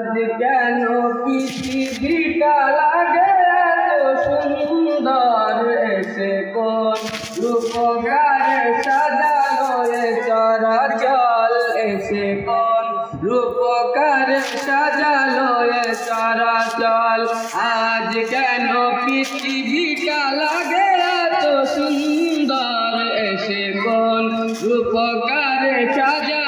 আজ কেন পৃথিবীটা লাগে এত সুন্দর? এসে কোন রূপগারে সাজালো এ চরাচল? এসে কোন রূপকার সাজালো এ চরাচল? আজ কেন পৃথিবীটা লাগে এত সুন্দর? এসে কোন রূপকার সাজালো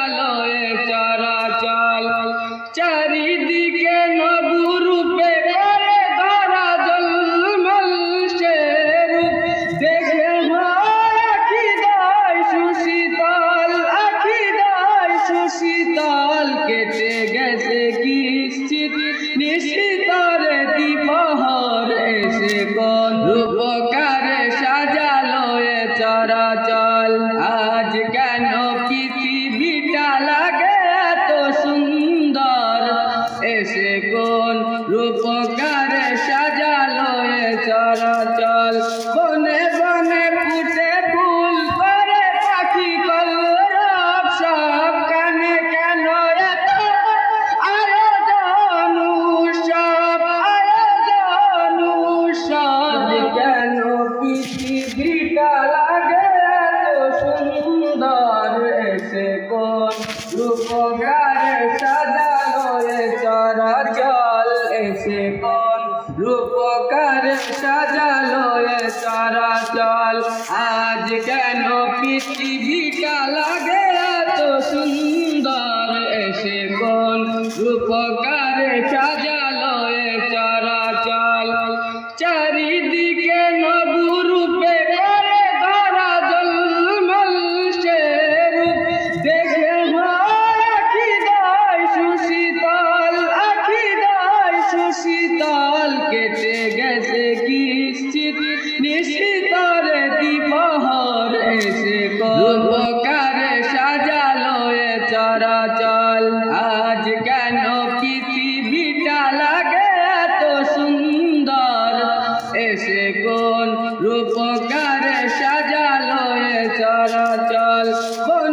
নিশিতরে দিবহর এসে কোন রূপকারে সাজালো এ চরাচল। আজ কেন পৃথিবীটা লাগে এত সুন্দর? এসে কোন রূপকারে সাজালো এ চরাচল? বনে এসে কোন রূপগারে সাজালো এ চরাচল? এসে কোন রূপকার সাজালো এ চরাচল? আজ কেন পৃথিবীটা লাগে এত সুন্দর? এসে কোন রূপকার সাজালো নিশিতরে দিবহর এসে রূপকারে সাজালো এ চরাচল। আজ কেন পৃথিবীটা লাগে এত সুন্দর? এসে কোন রূপকারে সাজালো এ চরাচল? কোন